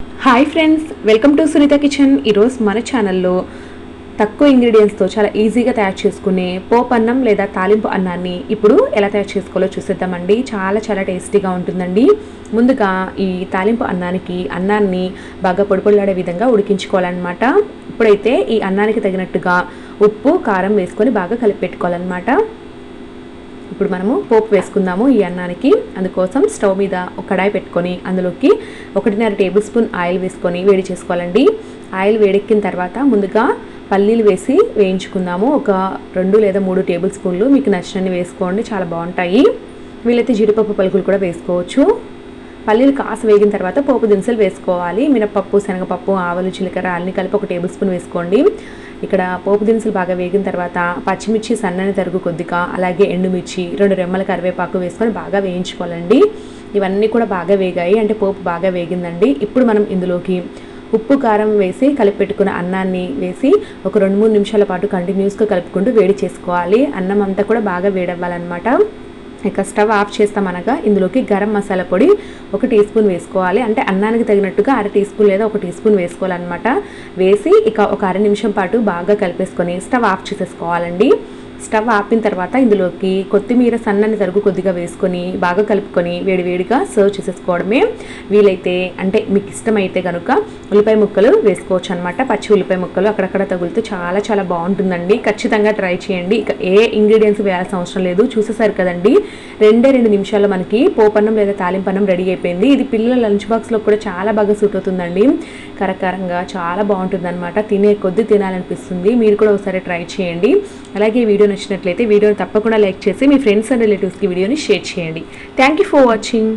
Hi friends welcome to Sunitha kitchen ఈరోజు మన ఛానల్లో తక్కువ ఇంగ్రీడియంట్స్తో చాలా ఈజీగా తయారు చేసుకునే పోపు అన్నం లేదా తాలింపు అన్నాన్ని ఇప్పుడు ఎలా తయారు చేసుకోవాలో చూసేద్దామండి. చాలా చాలా టేస్టీగా ఉంటుందండి. ముందుగా ఈ తాలింపు అన్నానికి అన్నాన్ని బాగా పొడిపొడిలాడే విధంగా ఉడికించుకోవాలన్నమాట. ఇప్పుడైతే ఈ అన్నానికి తగినట్టుగా ఉప్పు కారం వేసుకొని బాగా కలిపి పెట్టుకోవాలన్నమాట. ఇప్పుడు మనము పోపు వేసుకుందాము ఈ అన్నానికి. అందుకోసం స్టవ్ మీద ఒక కడాయి పెట్టుకొని అందులోకి ఒకటిన్నర టేబుల్ స్పూన్ ఆయిల్ వేసుకొని వేడి చేసుకోవాలండి. ఆయిల్ వేడెక్కిన తర్వాత ముందుగా పల్లీలు వేసి వేయించుకుందాము. ఒక రెండు లేదా మూడు టేబుల్ స్పూన్లు మీకు నచ్చినన్ని వేసుకోండి చాలా బాగుంటాయి. వీలైతే జీడిపప్పు పలుకులు కూడా వేసుకోవచ్చు. పల్లీలు కాసు వేగిన తర్వాత పోపు దినుసులు వేసుకోవాలి. మినపప్పు శనగపప్పు ఆవలు జీలకర్ర అన్ని కలిపి ఒక టేబుల్ స్పూన్ వేసుకోండి. ఇక్కడ పోపు దినుసులు బాగా వేగిన తర్వాత పచ్చిమిర్చి సన్నని తరుగు కొద్దిగా అలాగే ఎండుమిర్చి రెండు రెమ్మల కరివేపాకు వేసుకొని బాగా వేయించుకోవాలండి. ఇవన్నీ కూడా బాగా వేగాయి అంటే పోపు బాగా వేగిందండి. ఇప్పుడు మనం ఇందులోకి ఉప్పు కారం వేసి కలిపి పెట్టుకున్న అన్నాన్ని వేసి ఒక రెండు మూడు నిమిషాల పాటు కంటిన్యూస్గా కలుపుకుంటూ వేడి చేసుకోవాలి. అన్నం అంతా కూడా బాగా వేడవ్వాలన్నమాట. ఇక స్టవ్ ఆఫ్ చేస్తామనగా ఇందులోకి గరం మసాలా పొడి ఒక టీ స్పూన్ వేసుకోవాలి. అంటే అన్నానికి తగినట్టుగా అర టీ స్పూన్ లేదా ఒక టీ స్పూన్ వేసుకోవాలన్నమాట. వేసి ఇక ఒక అర నిమిషం పాటు బాగా కలిపేసుకొని స్టవ్ ఆఫ్ చేసేసుకోవాలండి. స్టవ్ ఆపిన తర్వాత ఇందులోకి కొత్తిమీర సన్నని తరుగు కొద్దిగా వేసుకొని బాగా కలుపుకొని వేడివేడిగా సర్వ్ చేసేసుకోవడమే వీలైతే అంటే మీకు ఇష్టమైతే కనుక ఉల్లిపాయ ముక్కలు వేసుకోవచ్చు అనమాట పచ్చి ఉల్లిపాయ ముక్కలు అక్కడక్కడ తగులుతూ చాలా చాలా బాగుంటుందండి. ఖచ్చితంగా ట్రై చేయండి. ఇక ఏ ఇంగ్రీడియంట్స్ వేయాల్సిన అవసరం లేదు. చూసేసారు కదండి. రెండే రెండు నిమిషాల్లో మనకి పోపన్నం లేదా తాలింపన్నం రెడీ అయిపోయింది. ఇది పిల్లల లంచ్ బాక్స్లో కూడా చాలా బాగా సూట్ అవుతుందండి. కరకరంగా చాలా బాగుంటుంది అనమాట తినే కొద్ది తినాలనిపిస్తుంది. మీరు కూడా ఒకసారి ట్రై చేయండి. అలాగే ఈ వీడియో నచ్చినట్లయితే వీడియోని తప్పకుండా లైక్ చేసి మీ ఫ్రెండ్స్ అండ్ రిలేటివ్స్కి వీడియోని షేర్ చేయండి. Thank you for watching